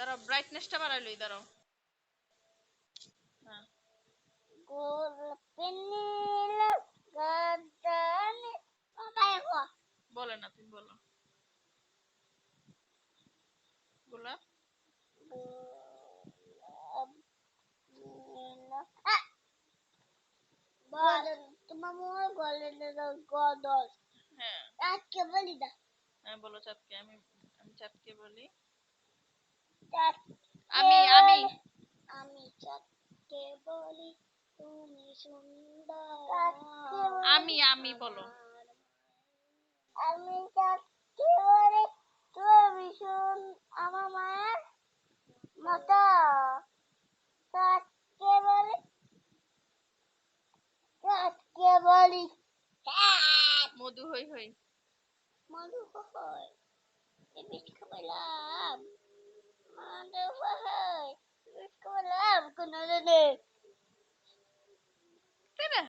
দাঁড়াও ব্রাইটনেসটা বাড়াই লই দাঁড়াও। হ্যাঁ। বলে না তুমি বলো। গোলাপ তোমার মনে গলে গদল। হ্যাঁ। আজকে বলি না হ্যাঁ বলো চাঁদকে আমি আমি চাঁদকে বলি। আমি আমি। আমি চাঁদকে বলি তুমি সুন্দর। আমি আমি বলো। আমি চাঁদকে বলি তুমি শুন আমার মায়ের মতো। চাঁদকে বলি চাঁদকে বলি মধু হই হই। মধু হয় এই biscuit con ADN. Değil mi?